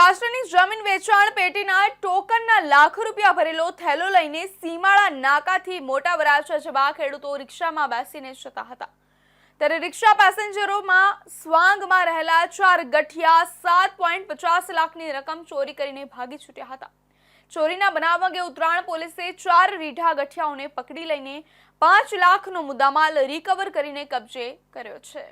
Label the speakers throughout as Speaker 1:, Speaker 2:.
Speaker 1: સૌરાષ્ટ્રની જમીન વેચાણ પેટીના ટોકનના લાખો રૂપિયા ભરેલો થેલો લઈને સીમાળા નાકાથી મોટા વરાછા જવા ખેડૂતો રિક્ષામાં બેસીને જતા હતા. ત્યારે રિક્ષા પેસેન્જરોમાં સ્વાંગમાં રહેલા ચાર ગઠિયા સાત પોઈન્ટ પચાસ લાખની રકમ ચોરી કરીને ભાગી છૂટ્યા હતા. ચોરીના બનાવ અંગે ઉત્તરાયણ પોલીસે ચાર રીઢા ગઠિયાઓને પકડી લઈને પાંચ લાખનો મુદ્દામાલ રિકવર કરીને કબજે કર્યો છે.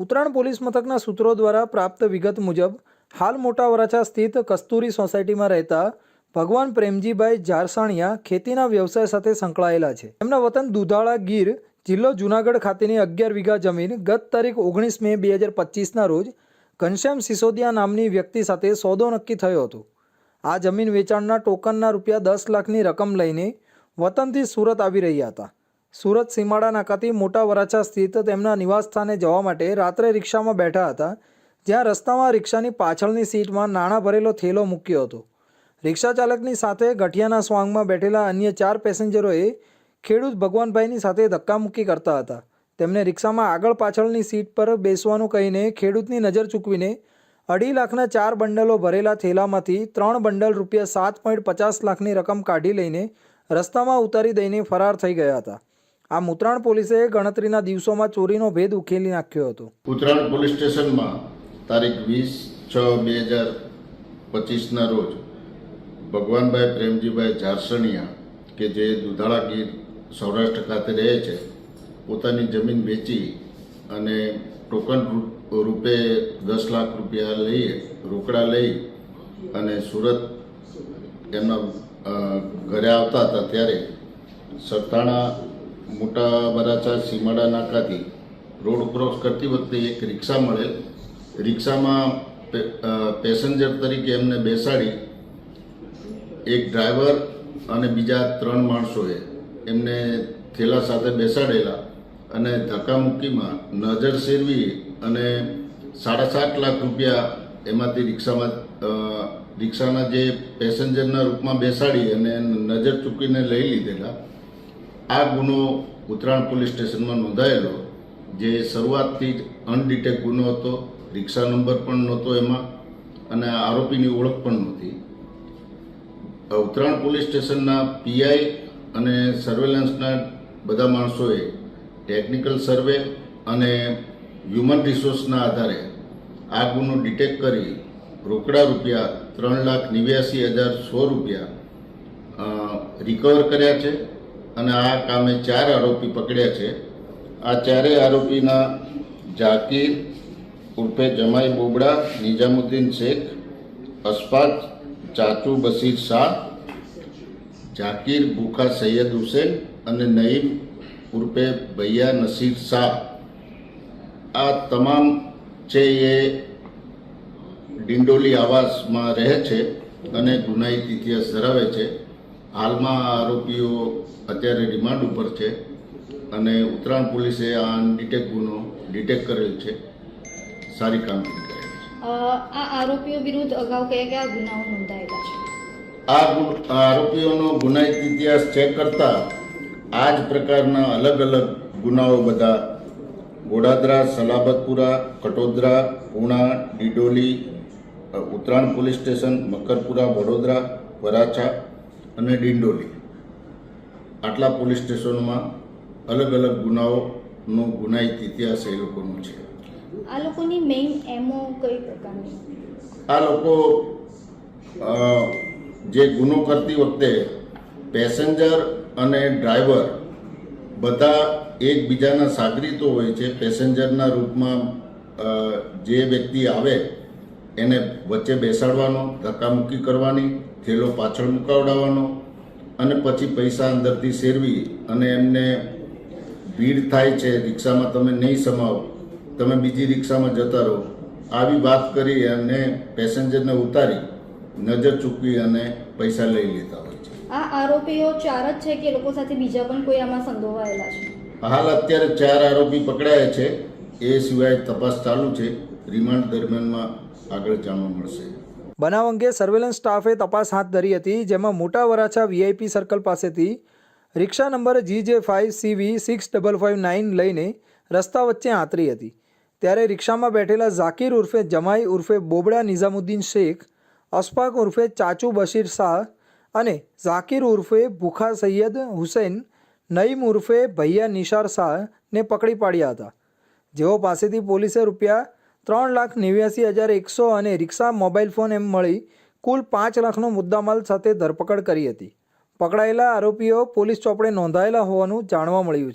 Speaker 2: ઉત્તરાયણ પોલીસ મથકના સૂત્રો દ્વારા પ્રાપ્ત વિગત મુજબ હાલ મોટા વરાછા સ્થિત કસ્તુરી સોસાયટીમાં રહેતા ભગવાન પ્રેમજીભાઈ ઝારસાણિયા ખેતીના વ્યવસાય સાથે સંકળાયેલા છે. એમના વતન દુધાળા ગીર જિલ્લો જુનાગઢ ખાતેની અગિયાર વીઘા જમીન ગત તારીખ ઓગણીસ મે બે હજાર પચીસના રોજ ઘનશ્યામ સિસોદિયા નામની વ્યક્તિ સાથે સોદો નક્કી થયો હતો. આ જમીન વેચાણના ટોકનના રૂપિયા દસ લાખની રકમ લઈને વતનથી સુરત આવી રહ્યા હતા. સુરત સીમાડા નાકાથી મોટા વરાછા સ્થિત તેમના નિવાસસ્થાને જવા માટે રાત્રે રિક્ષામાં બેઠા હતા જ્યાં રસ્તામાં રિક્ષાની પાછળની સીટમાં નાણાં ભરેલો થેલો મૂક્યો હતો. રિક્ષા ચાલકની સાથે ગઠિયાના સ્વાંગમાં બેઠેલા અન્ય ચાર પેસેન્જરોએ ખેડૂત ભગવાનભાઈની સાથે ધક્કામુક્કી કરતા હતા. તેમને રિક્ષામાં આગળ પાછળની સીટ પર બેસવાનું કહીને ખેડૂતની નજર ચૂકવીને અઢી લાખના ચાર બંડલો ભરેલા થેલામાંથી ત્રણ બંડલ રૂપિયા સાત પોઈન્ટ પચાસ લાખની રકમ કાઢી લઈને રસ્તામાં ઉતારી દઈને ફરાર થઈ ગયા હતા. આ મુત્રાણ પોલીસે ગણતરીના દિવસોમાં ચોરીનો ભેદ ઉકેલી નાખ્યો હતો.
Speaker 3: ઉત્તરાયણ પોલીસ સ્ટેશનમાં તારીખ વીસ છ બે હજાર પચીસના રોજ ભગવાનભાઈ પ્રેમજીભાઈ ઝારસણિયા કે જે દુધાળા ગીર સૌરાષ્ટ્ર ખાતે રહે છે, પોતાની જમીન વેચી અને ટોકન રૂપે દસ લાખ રૂપિયા લઈ, રોકડા લઈ અને સુરત એમના ઘરે આવતા હતા ત્યારે સરતાણા મોટા બરાચા, સીમાડા નાકાથી રોડ ક્રોસ કરતી વખતે એક રિક્ષા મળેલ રિક્ષામાં પેસેન્જર તરીકે એમને બેસાડી એક ડ્રાઈવર અને બીજા ત્રણ માણસોએ એમને થેલા સાથે બેસાડેલા અને ધક્કામુક્કીમાં નજર સેરવી અને સાડા સાત લાખ રૂપિયા એમાંથી રિક્ષામાં રિક્ષાના જે પેસેન્જરના રૂપમાં બેસાડી અને નજર ચૂકીને લઈ લીધેલા. આ ગુનો ઉત્તરાયણ પોલીસ સ્ટેશનમાં નોંધાયેલો, જે શરૂઆતથી જ અનડિટેક ગુનો હતો. રિક્ષા નંબર પણ નહોતો એમાં અને આરોપીની ઓળખ પણ નહોતી. ઉત્તરાયણ પોલીસ સ્ટેશનના પીઆઈ અને સર્વેલન્સના બધા માણસોએ ટેકનિકલ સર્વે અને હ્યુમન રિસોર્સના આધારે આ ગુનો ડિટેક્ટ કરી રોકડા રૂપિયા ત્રણ લાખ નેવ્યાસી હજાર સો રૂપિયા રિકવર કર્યા છે અને આ કામે ચાર આરોપી પકડ્યા છે. આ ચારેય આરોપીના ઝાકીર ઉર્ફે જમાઈ બોબડા, નિઝામુદ્દીન શેખ અશફાક ચાચુ બશીર શાહ ઝાકીર ભૂખા સૈયદ હુસેન અને નઈમ ઉર્ફે ભૈયા નસીર શાહ. આ તમામ છે એ ડિંડોલી આવાસમાં રહે છે અને ગુનાહિત ઇતિહાસ ધરાવે છે. હાલમાં આ આરોપીઓ અત્યારે રિમાન્ડ ઉપર છે અને ઉત્તરાયણ પોલીસે આ અનડિટેક ગુનો ડિટેક્ટ કરેલ છે. સારી કામગીરી કરેલી છે.
Speaker 4: આ આરોપીઓ વિરુદ્ધ અગાઉ કયા કયા ગુનાઓ નોંધાયેલા છે?
Speaker 3: આ આરોપીઓનો ગુનાહિત ઇતિહાસ ચેક કરતા આ જ પ્રકારના અલગ અલગ ગુનાઓ બધા ગોડાદરા સલાબતપુરા કટોદરા પૂણા ડિડોલી ઉત્તરાયણ પોલીસ સ્ટેશન મકરપુરા વડોદરા વરાછા અને ડિંડોલી. આટલા પોલીસ સ્ટેશનોમાં અલગ અલગ ગુનાઓનો ગુનાહિત ઇતિહાસ એ લોકોનો છે.
Speaker 4: આ લોકોની મેઇન એમો કઈ પ્રકારની?
Speaker 3: આ લોકો જે ગુનો કરતી વખતે પેસેન્જર અને ડ્રાઈવર બધા એકબીજાના સાગરીતો હોય છે. પેસેન્જરના રૂપમાં જે વ્યક્તિ આવે એને વચ્ચે બેસાડવાનો, ધક્કામુક્કી કરવાની, થેલો પાછળ મુકાવડાવવાનો અને પછી પૈસા અંદરથી શેરવી અને એમને ભીડ થાય છે, રિક્ષામાં તમે નહીં સમાવો. તમે બીજી રિક્ષામાં જતા રહો. આવી વાત કરી અને પેસેન્જરને ઉતારી નજર ચૂકવી અને પૈસા લઈ લેતા હોય છે.
Speaker 4: આ આરોપીઓ ચાર જ છે કે લોકો સાથે બીજા પણ કોઈ આમાં સંડોવાયેલા છે?
Speaker 3: હાલ અત્યારે ચાર આરોપી પકડાયા છે. એ સિવાય તપાસ ચાલુ છે. રિમાન્ડ દરમિયાનમાં આગળ જાણવા મળશે.
Speaker 2: બનાવ અંગે સર્વેલન્સ સ્ટાફે તપાસ હાથ ધરી હતી જેમાં મોટા વરાછા વીઆઈપી સર્કલ પાસેથી rickshaw number G J five CV six double five nine લઈને રસ્તા વચ્ચે આંતરી હતી. ત્યારે રિક્ષામાં બેઠેલા ઝાકીર ઉર્ફે જમાઈ ઉર્ફે બોબડા નિઝામુદ્દીન શેખ, અશફાક ઉર્ફે ચાચુ બશીર શાહ અને ઝાકીર ઉર્ફે ભૂખા સૈયદ હુસૈન, નઈમ ઉર્ફે ભૈયા નિશાર શાહને પકડી પાડ્યા હતા. જેઓ પાસેથી પોલીસે રૂપિયા ત્રણ લાખ નેવ્યાસી હજાર એકસો અને રિક્ષા મોબાઈલ ફોન એમ મળી કુલ પાંચ લાખનો મુદ્દામાલ સાથે ધરપકડ કરી હતી. પકડાયેલા આરોપીઓ પોલીસ ચોપડે નોંધાયેલા હોવાનું જાણવા મળ્યું છે.